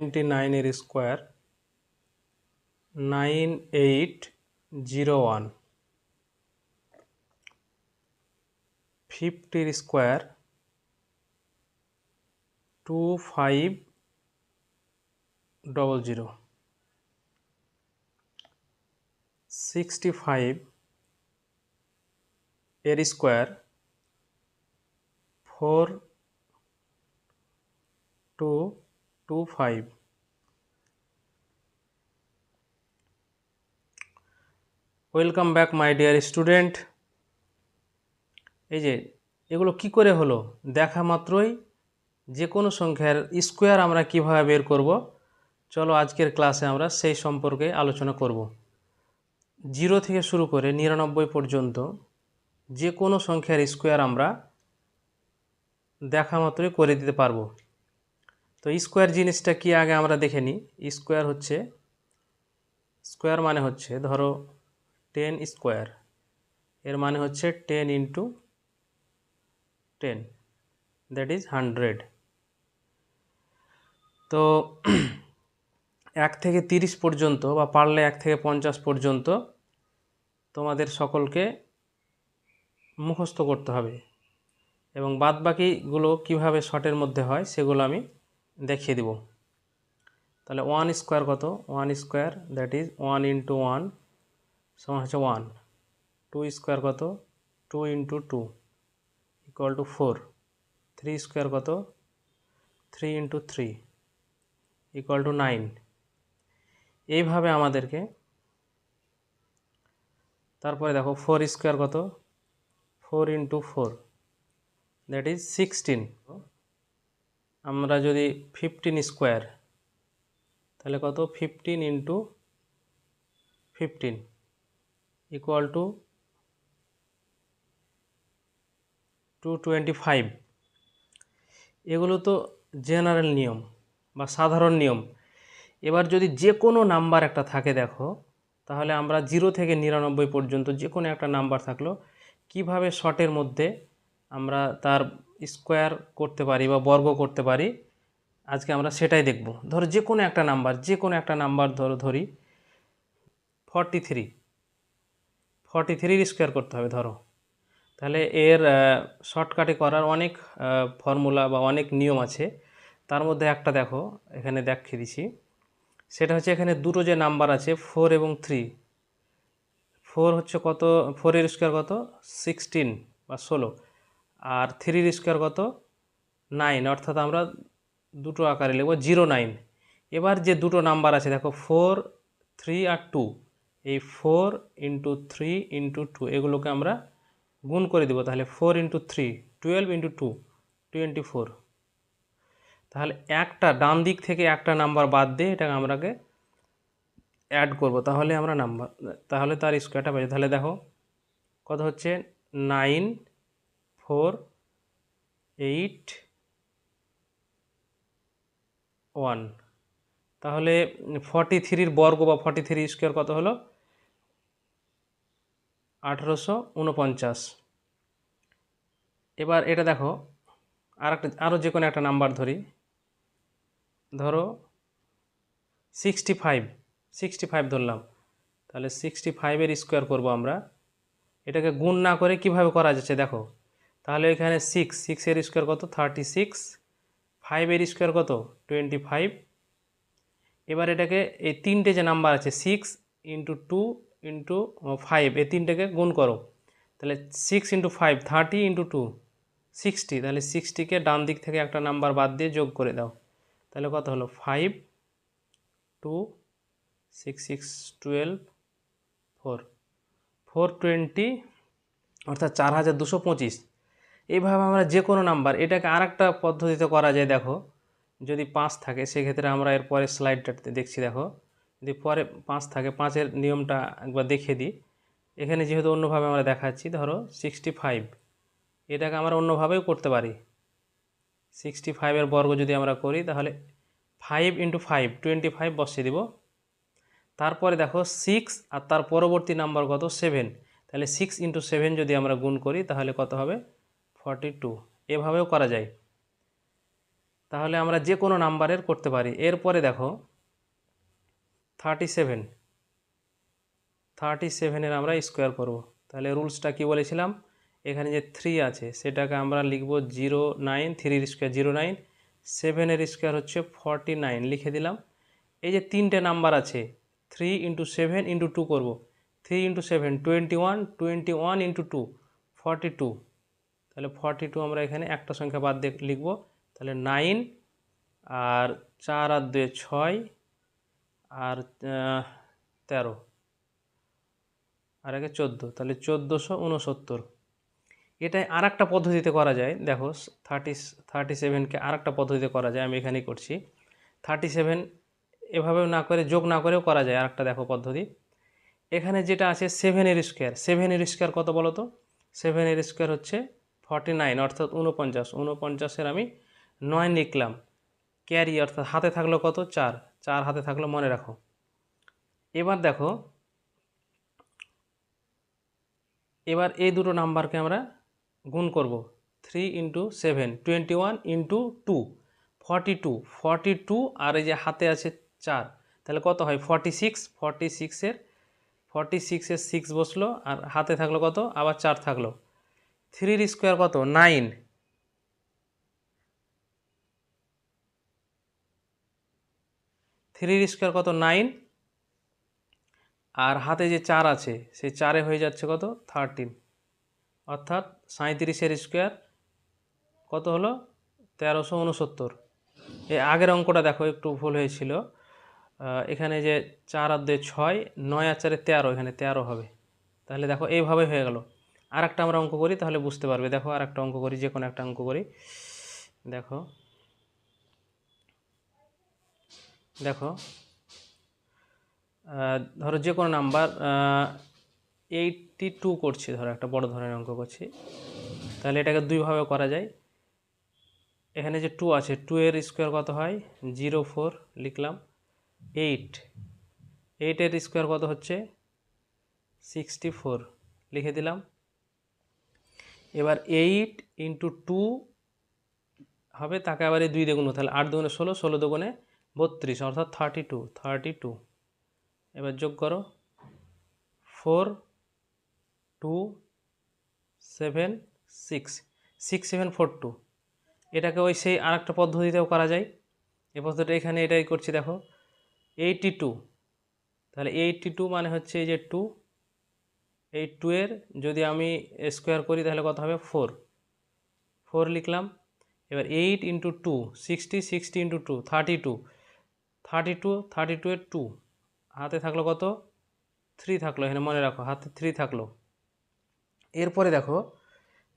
Ninety নাইনের square nine eight zero one ফিফটির square two five double zero sixty five এর square four two two five. Welcome back, my dear student. এই যে, এগুলো কি করে হলো? দেখা মাত্রই যে কোনো সংখ্যার স্কোয়ার আমরা কীভাবে বের করব? চলো আজকের ক্লাসে আমরা সেই সম্পর্কে আলোচনা করব। জিরো থেকে শুরু করে নিরানব্বই পর্যন্ত যে কোনো সংখ্যার স্কোয়ার আমরা দেখা মাত্রই করে দিতে পারব। তো স্কোয়ার জিনিসটা কি আগে আমরা দেখে নিই? স্কোয়ার হচ্ছে স্কোয়ার মানে হচ্ছে ধরো টেন স্কোয়ার এর মানে হচ্ছে ten into ten that is hundred তো এক থেকে তিরিশ পর্যন্ত বা পারলে এক থেকে পঞ্চাশ পর্যন্ত তোমাদের সকলকে মুখস্থ করতে হবে। এবং বাদবাকিগুলো কীভাবে শর্টের মধ্যে হয় সেগুলো আমি দেখিয়ে দিব। তাহলে ওয়ান স্কোয়ার কত? One square that is one into one সমান হচ্ছে ওয়ান টু স্কোয়ার কত? Two into two equal to four three square কত? Three into three equal to nine এইভাবে আমাদেরকে তারপরে দেখো ফোর স্কোয়ার কত? Four into four that is sixteen আমরা যদি ফিফটিন স্কোয়ার তাহলে কত? Fifteen into fifteen equal to two twenty five এগুলো তো জেনারেল নিয়ম বা সাধারণ নিয়ম। এবার যদি যে কোনো নাম্বার একটা থাকে দেখো, তাহলে আমরা জিরো থেকে নিরানব্বই পর্যন্ত যে কোনো একটা নাম্বার থাকল, কীভাবে শর্টের মধ্যে আমরা তার স্কোয়ার করতে পারি বা বর্গ করতে পারি, আজকে আমরা সেটাই দেখব। ধরো যে কোনো একটা নাম্বার যে কোনো একটা নাম্বার ধরো, ধরি ফর্টি থ্রি ফর্টি থ্রির স্কোয়ার করতে হবে ধরো। তাহলে এর শর্টকাটে করার অনেক ফর্মুলা বা অনেক নিয়ম আছে। তার মধ্যে একটা দেখো, এখানে দেখিয়ে দিছি। সেটা হচ্ছে এখানে দুটো যে নাম্বার আছে ফোর এবং থ্রি ফোর হচ্ছে কত ফোরের স্কোয়ার কত? সিক্সটিন বা ষোলো। আর থ্রির স্কোয়ার কত? নাইন অর্থাৎ আমরা দুটো আকারে লিখব জিরো নাইন এবার যে দুটো নাম্বার আছে, দেখো ফোর থ্রি আর টু এই four into three into two এগুলোকে আমরা গুণ করে দেবো, তাহলে four into three twelve into two twenty four তাহলে একটা ডান দিক থেকে একটা নাম্বার বাদ দিয়ে এটাকে আমরাকে অ্যাড করব, তাহলে আমরা নাম্বার তাহলে তার স্কোয়ারটা পাই তাহলে দেখো কত হচ্ছে? Nine four eight one. তাহলে ফর্টি থ্রির বর্গ বা ফর্টি থ্রি স্কোয়ার কত হলো? আঠেরোশো উনপঞ্চাশ। এবার এটা দেখো আর একটা আরও যে কোনো একটা নাম্বার ধরি। ধরো সিক্সটি ফাইভ সিক্সটি ফাইভ ধরলাম। তাহলে সিক্সটি ফাইভের স্কোয়ার করব আমরা। এটাকে গুণ না করে কীভাবে করা যাচ্ছে দেখো। তাহলে এখানে সিক্স সিক্সের স্কোয়ার কত? থার্টি সিক্স ফাইভের স্কোয়ার কত? টোয়েন্টি ফাইভ এবার এটাকে এই তিনটে যে নাম্বার আছে six into two into five এই তিনটেকে গুণ করো। তাহলে six into five thirty into two sixty তাহলে সিক্সটিকে ডান দিক থেকে একটা নাম্বার বাদ দিয়ে যোগ করে দাও। তাহলে কত হলো? Five two six six twelve four four twenty অর্থাৎ চার হাজার দুশো পঁচিশ। এইভাবে আমরা যে কোনো নাম্বার, এটাকে আর একটা পদ্ধতিতে করা যায়, দেখো। যদি পাঁচ থাকে, সেক্ষেত্রে আমরা এর পরের স্লাইডটাতে দেখছি, দেখো। যদি পরে পাঁচ থাকে, পাঁচের নিয়মটা একবার দেখিয়ে দিই। এখানে যেহেতু অন্যভাবে আমরা দেখাচ্ছি, ধরো সিক্সটি ফাইভ এটাকে আমরা অন্যভাবেও করতে পারি। সিক্সটি ফাইভের বর্গ যদি আমরা করি, তাহলে five into five twenty five বসিয়ে দিব। তারপরে দেখো সিক্স আর তার পরবর্তী নাম্বার কত? সেভেন তাহলে সিক্স ইন্টু সেভেন যদি আমরা গুণ করি, তাহলে কত হবে? ফর্টি টু এভাবেও করা যায়। তাহলে আমরা যে কোনো নাম্বারের করতে পারি। এরপরে দেখো থার্টি সেভেন থার্টি সেভেনের আমরা স্কোয়ার করব। তাহলে রুলসটা কি বলেছিলাম? এখানে যে থ্রি আছে, সেটাকে আমরা লিখব জিরো নাইন থ্রির স্কোয়ার জিরো নাইন সেভেনের স্কোয়ার হচ্ছে ফর্টি নাইন লিখে দিলাম। এই যে তিনটে নাম্বার আছে three into seven into two করব। Three into seven twenty one twenty one into two forty two তাহলে ফর্টি টু আমরা এখানে একটা সংখ্যা বাদ দিয়ে লিখব। তাহলে নাইন আর চার আর দুয়ে ছয় আর তেরো। আর আগে চোদ্দ। তাহলে চোদ্দোশো উনসত্তর এটাই আর একটা পদ্ধতিতে করা যায়। দেখো থার্টি থার্টি সেভেনকে আর একটা পদ্ধতিতে করা যায়, আমি এখানেই করছি। থার্টি সেভেন এভাবেও না করে, যোগ না করেও করা যায় আর একটা দেখো পদ্ধতি। এখানে যেটা আছে সেভেনের স্কোয়ার সেভেনের স্কোয়ার কত বলো তো সেভেনের স্কোয়ার হচ্ছে ফর্টি নাইন অর্থাৎ উনপঞ্চাশ উনপঞ্চাশের আমি নয় লিখলাম। ক্যারি অর্থাৎ হাতে থাকল কত? চার। চার হাতে থাকল মনে রাখো। এবার দেখো, এবার এই দুটো নাম্বারকে আমরা গুণ করব। Three into seven twenty one into two forty two forty two আর এই যে হাতে আছে চার, তাহলে কত হয়? ফর্টি সিক্স ফর্টি সিক্সের ফর্টি সিক্সের সিক্স বসল আর হাতে থাকল কত? আবার চার থাকল। থ্রির স্কোয়ার কত? নাইন। থ্রির স্কোয়ার কত? নাইন। আর হাতে যে চার আছে, সেই চারে হয়ে যাচ্ছে কত? থার্টিন। অর্থাৎ সাঁত্রিশের স্কোয়ার কত হলো? তেরোশো উনসত্তর। এই আগের অঙ্কটা দেখো, একটু ভুল হয়েছিল। এখানে যে চার আর দুই ছয়, নয় আর চারে তেরো, এখানে তেরো হবে। তাহলে দেখো, এইভাবে হয়ে গেল। আর একটা আমরা অঙ্ক করি, তাহলে বুঝতে পারবে। দেখো আর একটা অঙ্ক করি, যে কোনো একটা অঙ্ক করি। দেখো দেখো ধরো যে কোনো নাম্বার এইটটি টু করছি, ধরো একটা বড় ধরনের অঙ্ক করছি। তাহলে এটাকে দুইভাবে করা যায়। এখানে যে টু আছে টু এর স্কোয়ার কত হয়? জিরো ফোর লিখলাম। এইট এইটের স্কোয়ার কত হচ্ছে? সিক্সটি ফোর লিখে দিলাম। এবার এইট ইন্টু টু হবে তাকে আবার এই দুই দ্বিগুণ তাহলে আট দুগুণে ষোলো ষোলো দুগুণে বত্রিশ, অর্থাৎ থার্টি টু থার্টি টু এবার যোগ করো। Four two seven six six seven four two এটাকে ওই সেই আর একটা পদ্ধতিতেও করা যায়। এ পদ্ধতিটা এখানে এটাই করছি, দেখো। এইটি টু তাহলে এইটটি টু মানে হচ্ছে এই যে টু এই টু এর যদি আমি স্কোয়ার করি তাহলে কত হবে? ফোর ফোর লিখলাম। এবার eight into two sixty sixty into two thirty two thirty two thirty two এর টু হাতে থাকল কত? থ্রি থাকল। এখানে মনে রাখো, হাতে থ্রি থাকল। এরপরে দেখো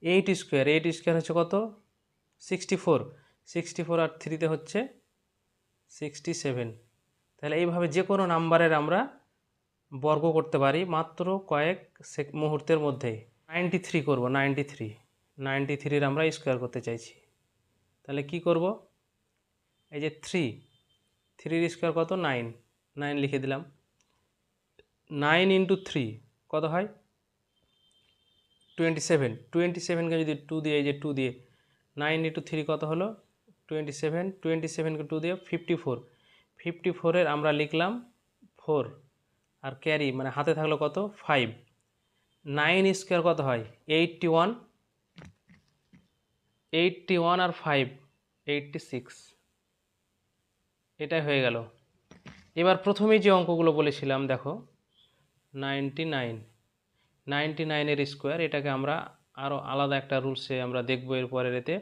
এইট স্কোয়ার এইট স্কোয়ার হচ্ছে কত? সিক্সটি ফোর সিক্সটি ফোর আর থ্রিতে হচ্ছে সিক্সটি সেভেন তাহলে এইভাবে যে কোনো নাম্বারের আমরা বর্গ করতে পারি মাত্র কয়েক মুহূর্তের মধ্যেই। নাইনটি থ্রি করব নাইনটি থ্রি নাইনটি থ্রির আমরা স্কোয়ার করতে চাইছি। তাহলে কি করব? এই যে থ্রি থ্রির স্কোয়ার কত? নাইন নাইন লিখে দিলাম। নাইন ইন্টু থ্রি কত হয়? টোয়েন্টি সেভেন টোয়েন্টি সেভেনকে যদি টু দিয়ে, এই যে টু দিয়ে নাইন ইন্টু থ্রি কত হলো? টোয়েন্টি সেভেন টোয়েন্টি সেভেনকে টু দিয়ে ফিফটি ফোর ফিফটি ফোরের আমরা লিখলাম ফোর আর ক্যারি মানে হাতে থাকল কত? ফাইভ নাইন স্কোয়ার কত হয়? এইটটি ওয়ান এইটটি ওয়ান আর ফাইভ এইটটি সিক্স এটাই হয়ে গেল। এবার প্রথমেই যে অঙ্কগুলো বলেছিলাম, দেখো নাইনটি নাইন নাইনটি নাইনের স্কোয়ার এটাকে আমরা আরও আলাদা একটা রুলসে আমরা দেখব এর পরের এতে।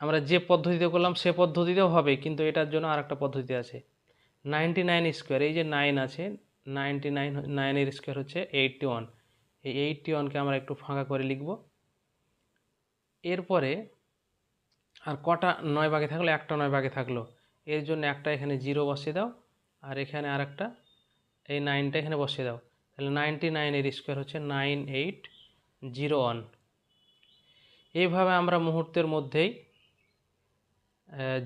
আমরা যে পদ্ধতিতে করলাম, সে পদ্ধতিতেও হবে, কিন্তু এটার জন্য আর একটা পদ্ধতি আছে। নাইনটি নাইন স্কোয়ার এই যে নাইন আছে নাইনটি নাইন, নাইনের স্কোয়ার হচ্ছে এইটটি ওয়ান এই এইটটি ওয়ানকে আমরা একটু ফাঁকা করে লিখব। এরপরে আর কটা নয় ভাগে থাকল? একটা নয় ভাগে থাকল। এর জন্য একটা এখানে জিরো বসিয়ে দাও, আর এখানে আর একটা এই নাইনটা এখানে বসিয়ে দাও। তাহলে নাইনটি নাইনের স্কোয়ার হচ্ছে নাইন এইট জিরো ওয়ান। এইভাবে আমরা মুহূর্তের মধ্যেই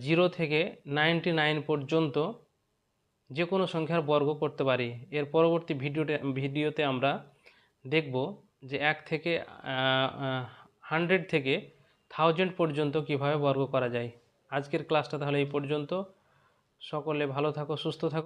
জিরো থেকে নাইনটি নাইন পর্যন্ত যে কোনো সংখ্যার বর্গ করতে পারি। এর পরবর্তী ভিডিওতে ভিডিওতে আমরা দেখব যে এক থেকে হান্ড্রেড থেকে থাউজেন্ড পর্যন্ত কীভাবে বর্গ করা যায়। আজকের ক্লাসটা তাহলে এই পর্যন্ত। সকলে ভালো থাকো, সুস্থ থাকো।